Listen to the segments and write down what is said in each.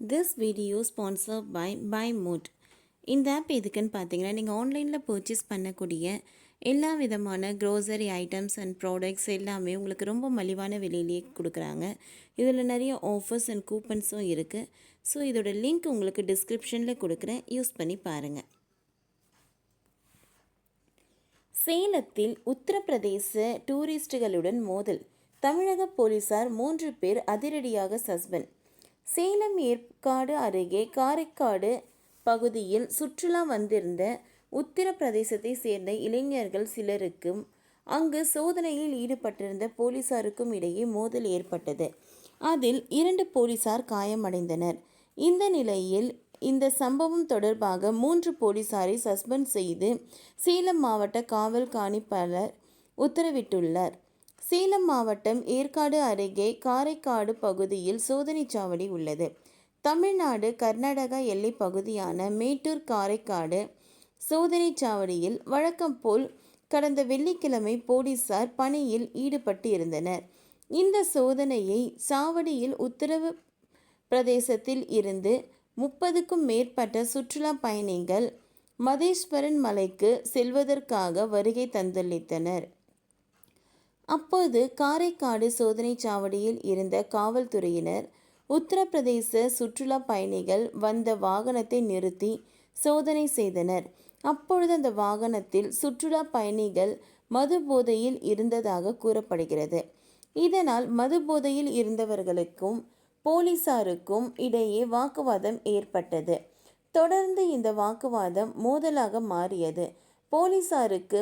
This video sponsor by by mood இந்த app எதுக்குன்னு பார்த்தீங்கன்னா நீங்கள் ஆன்லைனில் பர்ச்சேஸ் பண்ணக்கூடிய எல்லா விதமான க்ரோசரி ஐட்டம்ஸ் அண்ட் ப்ராடக்ட்ஸ் எல்லாமே உங்களுக்கு ரொம்ப மலிவான விலையிலேயே கொடுக்குறாங்க. இதில் நிறைய ஆஃபர்ஸ் அண்ட் கூப்பன்ஸும் இருக்குது ஸோ இதோட லிங்க் உங்களுக்கு டிஸ்கிரிப்ஷனில் கொடுக்குறேன். யூஸ் பண்ணி பாருங்கள் சேலத்தில் உத்தரப்பிரதேச டூரிஸ்டுகளுடன் மோதல். தமிழக போலீசார் மூன்று பேர் அதிரடியாக சஸ்பெண்ட் சேலம் ஏற்காடு அருகே காரைக்காடு பகுதியில் சுற்றுலா வந்திருந்த உத்தரப்பிரதேசத்தை சேர்ந்த இளைஞர்கள் சிலருக்கும் அங்கு சோதனையில் ஈடுபட்டிருந்த போலீசாருக்கும் இடையே மோதல் ஏற்பட்டது. அதில் இரண்டு போலீசார் காயமடைந்தனர். இந்த நிலையில் இந்த சம்பவம் தொடர்பாக மூன்று போலீசாரை சஸ்பெண்ட் செய்து சேலம் மாவட்ட காவல் காணிப்பாளர் உத்தரவிட்டுள்ளார். சேலம் மாவட்டம் ஏற்காடு அருகே காரைக்காடு பகுதியில் சோதனைச் சாவடி உள்ளது. தமிழ்நாடு கர்நாடகா எல்லை பகுதியான மேட்டூர் காரைக்காடு சோதனைச் சாவடியில் வழக்கம் போல் கடந்த வெள்ளிக்கிழமை போலீசார் பணியில் ஈடுபட்டு இருந்தனர். இந்த சோதனையை சாவடியில் உத்தரவு பிரதேசத்தில் இருந்து முப்பதுக்கும் மேற்பட்ட சுற்றுலா பயணிகள் மதேஸ்வரன் மலைக்கு செல்வதற்காக வருகை தந்தளித்தனர். அப்போது காரைக்காடு சோதனை சாவடியில் இருந்த காவல்துறையினர் உத்தரப்பிரதேச சுற்றுலா பயணிகள் வந்த வாகனத்தை நிறுத்தி சோதனை செய்தனர். அப்பொழுது அந்த வாகனத்தில் சுற்றுலா பயணிகள் மது போதையில் இருந்ததாக கூறப்படுகிறது. இதனால் மது போதையில் இருந்தவர்களுக்கும் போலீசாருக்கும் இடையே வாக்குவாதம் ஏற்பட்டது. தொடர்ந்து இந்த வாக்குவாதம் மோதலாக மாறியது. போலீசாருக்கு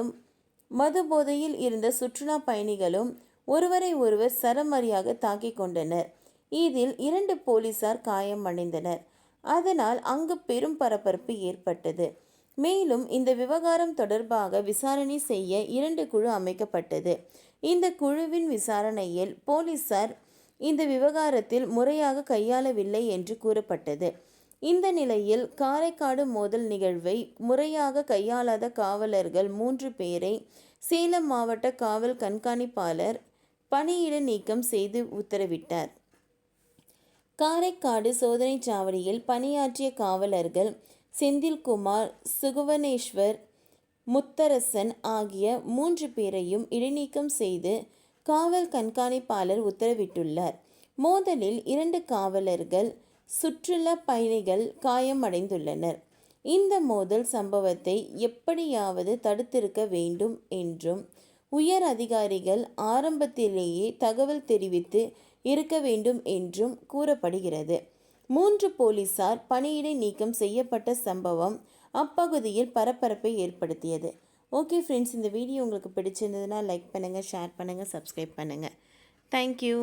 மது போதையில் இருந்த சுற்றுலா பயணிகளும் ஒருவரை ஒருவர் சரமரியாக தாக்கிக் கொண்டனர். இதில் இரண்டு போலீசார் காயமடைந்தனர் அதனால் அங்கு பெரும் பரபரப்பு ஏற்பட்டது. மேலும் இந்த விவகாரம் தொடர்பாக விசாரணை செய்ய இரண்டு குழு அமைக்கப்பட்டது. இந்த குழுவின் விசாரணையில் போலீசார் இந்த விவகாரத்தில் முறையாக கையாளவில்லை என்று கூறப்பட்டது. இந்த நிலையில் காரைக்காடு மோதல் நிகழ்வை முறையாக கையாளாத காவலர்கள் மூன்று பேரை சேலம் மாவட்ட காவல் கண்காணிப்பாளர் பணியிட நீக்கம் செய்து உத்தரவிட்டார். காரைக்காடு சோதனை சாவடியில் பணியாற்றிய காவலர்கள் செந்தில்குமார் சுகுவனேஸ்வர் முத்தரசன் ஆகிய மூன்று பேரையும் இடைநீக்கம் செய்து காவல் கண்காணிப்பாளர் உத்தரவிட்டுள்ளார். மோதலில் இரண்டு காவலர்கள் சுற்றுலா பயணிகள் காயமடைந்துள்ளனர். இந்த மோதல் சம்பவத்தை எப்படியாவது தடுத்திருக்க வேண்டும் என்றும் உயர் அதிகாரிகள் ஆரம்பத்திலேயே தகவல் தெரிவித்து இருக்க வேண்டும் என்றும் கூறப்படுகிறது. மூன்று போலீசார் பணியிடை நீக்கம் செய்யப்பட்ட சம்பவம் அப்பகுதியில் பரபரப்பை ஏற்படுத்தியது. ஓகே ஃப்ரெண்ட்ஸ் இந்த வீடியோ உங்களுக்கு பிடிச்சிருந்ததுன்னா லைக் பண்ணுங்கள் ஷேர் பண்ணுங்கள் சப்ஸ்கிரைப் பண்ணுங்கள் தேங்க்யூ